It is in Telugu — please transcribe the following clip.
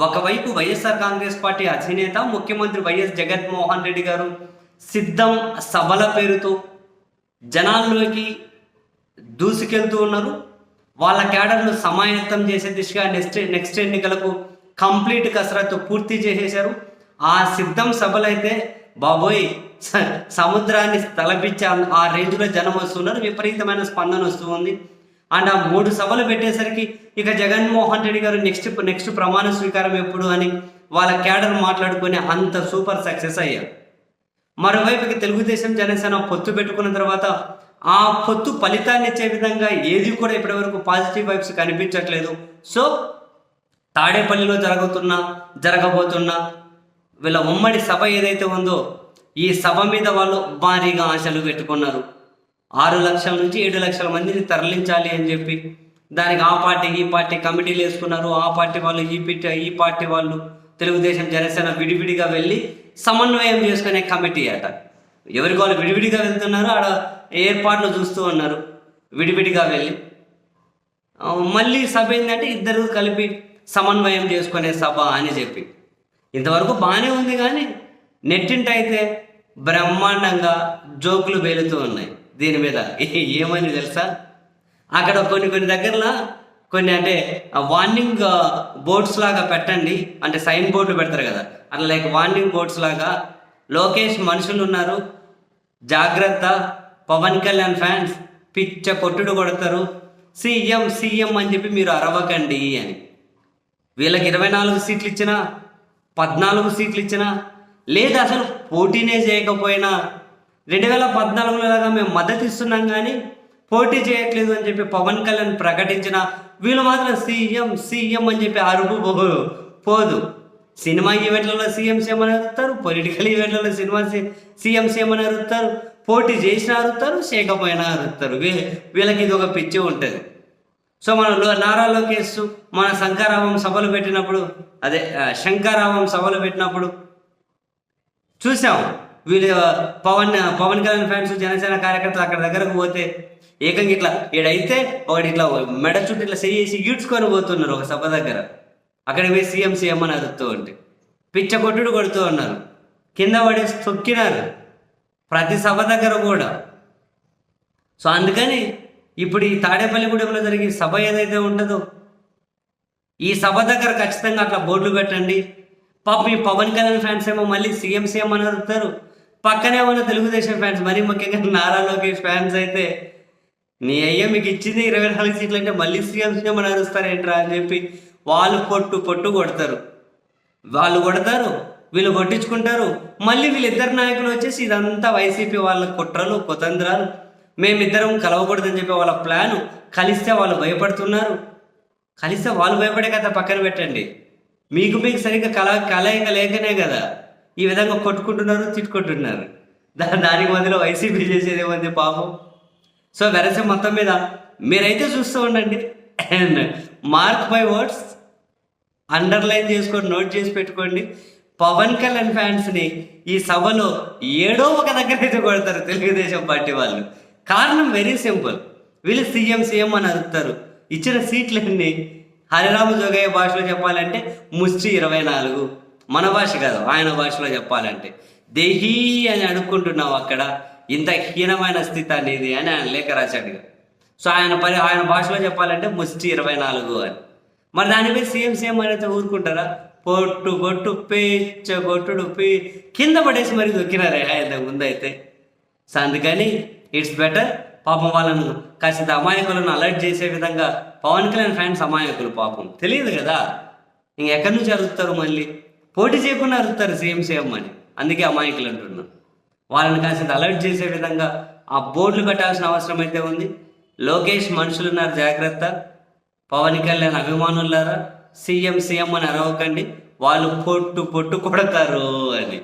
ఒకవైపు వైఎస్ఆర్ కాంగ్రెస్ పార్టీ అధినేత ముఖ్యమంత్రి వైఎస్ జగన్మోహన్ రెడ్డి గారు సిద్ధం సభల పేరుతో జనాల్లోకి దూసుకెళ్తూ ఉన్నారు. వాళ్ళ క్యాడర్ను సమాయత్తం చేసే దిశగా నెక్స్ట్ నెక్స్ట్ ఎన్నికలకు కంప్లీట్ కసరత్తు పూర్తి చేసేశారు. ఆ సిద్ధం సభలైతే బాబోయ్ స- సముద్రాన్ని తలపించే ఆ- రేంజ్లో జనం వస్తున్నారు. విపరీతమైన స్పందన వస్తూ ఉంది. అండ్ ఆ మూడు సభలు పెట్టేసరికి ఇక జగన్మోహన్ రెడ్డి గారు నెక్స్ట్ నెక్స్ట్ ప్రమాణ స్వీకారం ఎప్పుడు అని వాళ్ళ క్యాడర్ మాట్లాడుకొని అంత సూపర్ సక్సెస్ అయ్యారు. మరోవైపుకి తెలుగుదేశం జనసేన పొత్తు పెట్టుకున్న తర్వాత ఆ పొత్తు ఫలితాన్ని ఇచ్చే విధంగా ఏది కూడా ఇప్పటివరకు పాజిటివ్ వైబ్స్ కనిపించట్లేదు. సో తాడేపల్లిలో జరుగుతున్న జరగబోతున్న వీళ్ళ ఉమ్మడి సభ ఏదైతే ఉందో ఈ సభ మీద వాళ్ళు భారీగా ఆశలు పెట్టుకున్నారు. ఆరు లక్షల నుంచి ఏడు లక్షల మందిని తరలించాలి అని చెప్పి దానికి ఆ పార్టీ ఈ పార్టీ కమిటీలు వేసుకున్నారు. ఆ పార్టీ వాళ్ళు ఈ పిట్ ఈ పార్టీ వాళ్ళు తెలుగుదేశం జనసేన విడివిడిగా వెళ్ళి సమన్వయం చేసుకునే కమిటీ అట. ఎవరికి వాళ్ళు విడివిడిగా వెళ్తున్నారు ఆడ ఏర్పాట్లు చూస్తూ ఉన్నారు. విడివిడిగా వెళ్ళి. మళ్ళీ సభ ఏంటంటే ఇద్దరు కలిపి సమన్వయం చేసుకునే సభ అని చెప్పి. ఇంతవరకు బాగానే ఉంది కానీ నెట్టింటైతే బ్రహ్మాండంగా జోకులు వేలుతూ ఉన్నాయి. దీని మీద ఏమని తెలుసా? అక్కడ కొన్ని కొన్ని దగ్గరలో కొన్ని అంటే వార్నింగ్ బోర్డ్స్ లాగా పెట్టండి. అంటే సైన్ బోర్డు పెడతారు కదా. అట్లా లైక్ వార్నింగ్ బోర్డ్స్ లాగా. లోకేష్ మనుషులు ఉన్నారు. జాగ్రత్త. పవన్ కళ్యాణ్ ఫ్యాన్స్ పిచ్చ కొట్టుడు కొడతారు. సీఎం సీఎం అని చెప్పి మీరు అరవకండి అని. వీళ్ళకి ఇరవై నాలుగు సీట్లు ఇచ్చినా పద్నాలుగు సీట్లు ఇచ్చినా లేదా అసలు పోటీనే చేయకపోయినా రెండు వేల పద్నాలుగులోగా మేము మద్దతు ఇస్తున్నాం కానీ పోటీ చేయట్లేదు అని చెప్పి పవన్ కళ్యాణ్ ప్రకటించిన వీళ్ళు మాత్రం సీఎం సీఎం అని చెప్పి అరుపు పోదు. సినిమా ఈవెంట్లలో సీఎం సీఎం అని అరుస్తారు పొలిటికల్ ఈవెంట్లలో సినిమా సీఎం సీఎం అని అరుస్తారు పోటీ చేసినా అరుస్తారు చేయకపోయినా అరుస్తారు. వీళ్ళకి ఇది ఒక పిచ్చి ఉంటుంది. సో మన లో- నారా లోకేష్ మన శంకారావం సభలు పెట్టినప్పుడు అదే ఆ, శంకారావం సభలు పెట్టినప్పుడు చూసాం. వీళ్ళు పవన్ పవన్ కళ్యాణ్ ఫ్యాన్స్ జనసేన కార్యకర్తలు అక్కడ దగ్గరకు పోతే ఏకంగా ఇట్లా ఈడైతే ఒకటి ఇట్లా మెడ చుట్టూ ఇట్లా చేసి ఈడ్చుకొని పోతున్నారు ఒక సభ దగ్గర. అక్కడ పోయి సీఎం సీఎం అని అదుతూ ఉంటే. పిచ్చ కొట్టుడు కొడుతూ ఉన్నారు. కింద పడేసి తొక్కినారు ప్రతి సభ దగ్గర కూడా. సో అందుకని ఇప్పుడు ఈ తాడేపల్లిగూడెంలో జరిగే సభ ఏదైతే ఉంటుందో ఈ సభ దగ్గర ఖచ్చితంగా అట్లా బోర్డులు పెట్టండి. పాప ఈ పవన్ కళ్యాణ్ ఫ్యాన్స్ ఏమో మళ్ళీ సీఎం సీఎం అని అడుగుతారు పక్కనే ఉన్న తెలుగుదేశం ఫ్యాన్స్ మరీ ముఖ్యంగా నారా లోకేష్ ఫ్యాన్స్ అయితే నీ అయ్యా మీకు ఇచ్చింది ఇరవై నాలుగు సీట్లు అంటే మళ్ళీ సీఎం సీఎం అని అని చెప్పి వాళ్ళు పొట్టు పొట్టు కొడతారు. వాళ్ళు కొడతారు వీళ్ళు కొట్టించుకుంటారు. మళ్ళీ వీళ్ళిద్దరు నాయకులు వచ్చేసి ఇదంతా వైసీపీ వాళ్ళ కుట్రలు కుతంత్రాలు. మేమిద్దరం కలవకూడదని చెప్పి వాళ్ళ ప్లాను కలిస్తే వాళ్ళు భయపడుతున్నారు. కలిస్తే వాళ్ళు భయపడే కదా పక్కన పెట్టండి. మీకు మీకు సరిగ్గా కల కలయిక లేకనే కదా. ఈ విధంగా కొట్టుకుంటున్నారు తిట్టుకుంటున్నారు. దానికి మధ్యలో వైసీపీ చేసేది ఏమంది పాపం. సో వెరసే మొత్తం మీద మీరైతే చూస్తూ ఉండండి. And mark by words underline చేసుకొని నోట్ చేసి పెట్టుకోండి. పవన్ కళ్యాణ్ ఫ్యాన్స్ని ఈ సభలో ఏడో ఒక దగ్గర అయితే కొడతారు తెలుగుదేశం పార్టీ వాళ్ళు. కారణం వెరీ సింపుల్. వీళ్ళు సీఎం సీఎం అని అడుగుతారు ఇచ్చిన సీట్లన్నీ హరిరామ జోగయ్య భాషలో చెప్పాలంటే ముష్టి ఇరవై నాలుగు. మన భాష కాదు ఆయన భాషలో చెప్పాలంటే. దేహీ అని అనుకుంటున్నావు అక్కడ ఇంత హీనమైన స్థితి అనేది అని ఆయన లేఖ రాశాడు సో ఆయన పరి ఆయన భాషలో చెప్పాలంటే ముష్టి ఇరవై నాలుగు అని. మరి దానిపై సేమ్ సేమ్ అనేది ఊరుకుంటారా? పొట్టు పొట్టు పేచ్చ పొట్టుడు పే కింద పడేసి మరి దొక్కినారే ఆయన ముందైతే సో అందుకని ఇట్స్ బెటర్ పాపం వాళ్ళను కాసింత అమాయకులను అలర్ట్ చేసే విధంగా పవన్ కళ్యాణ్ ఫ్యాన్స్ అమాయకులు పాపం. తెలియదు కదా? ఇంకెక్కడి నుంచి అడుగుతారు మళ్ళీ? పోటీ చేయకుండా అరుస్తారు సీఎం సీఎం అని. అందుకే అమాయకులు అంటున్నాను వాళ్ళని కాసేది అలర్ట్ చేసే విధంగా ఆ బోర్డులు కట్టాల్సిన అవసరం అయితే ఉంది. లోకేష్ మనుషులున్నారు జాగ్రత్త. పవన్ కళ్యాణ్ అభిమానులారా? సీఎం సీఎం అని అరవకండి. వాళ్ళు పొట్టు పొట్టు కొడతారు అని.